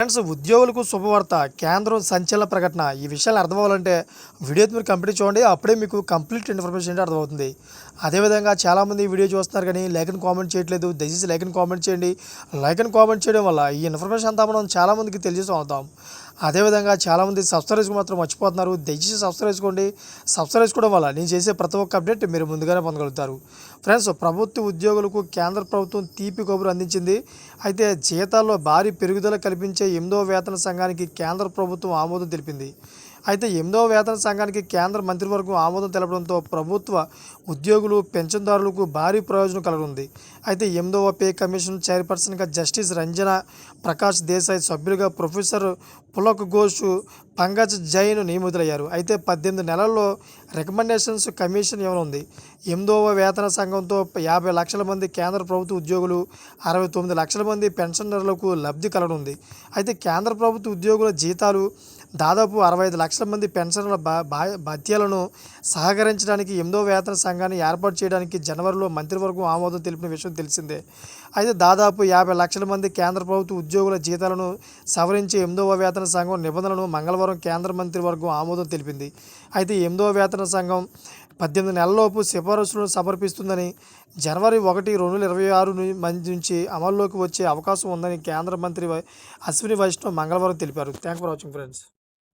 Friends ఉద్యోగులకు శుభవార్త. కేంద్రం సంచలన ప్రకటన. ఈ విషయాలు అర్థం అవ్వాలంటే వీడియో మీరు కంప్లీట్ చూడండి. అప్పుడే మీకు కంప్లీట్ ఇన్ఫర్మేషన్ అంటే అర్థమవుతుంది. అదేవిధంగా చాలామంది వీడియో చూస్తున్నారు కానీ లైక్ అని కామెంట్ చేయట్లేదు. దయచేసి లైక్ అండ్ కామెంట్ చేయండి. లైక్ అని కామెంట్ చేయడం వల్ల ఈ ఇన్ఫర్మేషన్ అంతా మనం చాలామందికి తెలియజేస్తూ అవుతాం అదేవిధంగా చాలామంది సబ్స్క్రైబ్ మాత్రం మర్చిపోతున్నారు. దయచేసి సబ్స్క్రైబ్ చేసుకోండి. సబ్స్క్రైబ్ చేసుకోవడం వల్ల నేను చేసే ప్రతి ఒక్క అప్డేట్ మీరు ముందుగానే పొందగలుగుతారు. ఫ్రెండ్స్ ప్రభుత్వ ఉద్యోగులకు కేంద్ర ప్రభుత్వం తీపి కబురు అందించింది. అయితే జీతాల్లో భారీ పెరుగుదల కల్పించే ఎనిమిదవ వేతన సంఘానికి కేంద్ర ప్రభుత్వం ఆమోదం తెలిపింది. అయితే ఎనిమిదవ వేతన సంఘానికి కేంద్ర మంత్రివర్గం ఆమోదం తెలపడంతో ప్రభుత్వ ఉద్యోగులు పెన్షన్దారులకు భారీ ప్రయోజనం కలగనుంది. అయితే ఎనిమిదవ పే కమిషన్ చైర్పర్సన్గా జస్టిస్ రంజన ప్రకాష్ దేశాయ్ సభ్యులుగా ప్రొఫెసర్ పులక్ ఘోష్ పంకజ్ జైన్ నియమితులయ్యారు. అయితే పద్దెనిమిది నెలల్లో రికమెండేషన్స్ కమిషన్ ఇవ్వనుంది. ఎనిమిదవ వేతన సంఘంతో యాభై లక్షల మంది కేంద్ర ప్రభుత్వ ఉద్యోగులు అరవై తొమ్మిది లక్షల మంది పెన్షనర్లకు లబ్ధి కలగనుంది. అయితే కేంద్ర ప్రభుత్వ ఉద్యోగుల జీతాలు దాదాపు అరవై ఐదు లక్షల మంది పెన్షన్ల బా భత్యాలను సహకరించడానికి ఎనిమిదో వేతన సంఘాన్ని ఏర్పాటు చేయడానికి జనవరిలో మంత్రివర్గం ఆమోదం తెలిపిన విషయం తెలిసిందే. అయితే దాదాపు యాభై లక్షల మంది కేంద్ర ప్రభుత్వ ఉద్యోగుల జీతాలను సవరించే ఎనిమిదవ వేతన సంఘం నిబంధనలను మంగళవారం కేంద్ర మంత్రివర్గం ఆమోదం తెలిపింది. అయితే ఎనిమిదవ వేతన సంఘం పద్దెనిమిది నెలలలోపు సిఫారసులను సమర్పిస్తుందని జనవరి ఒకటి రెండు వేల ఇరవై ఆరు మంది నుంచి అమల్లోకి వచ్చే అవకాశం ఉందని కేంద్ర మంత్రి వై- అశ్విని వైష్ణవ్ మంగళవారం తెలిపారు. Thank for watching friends.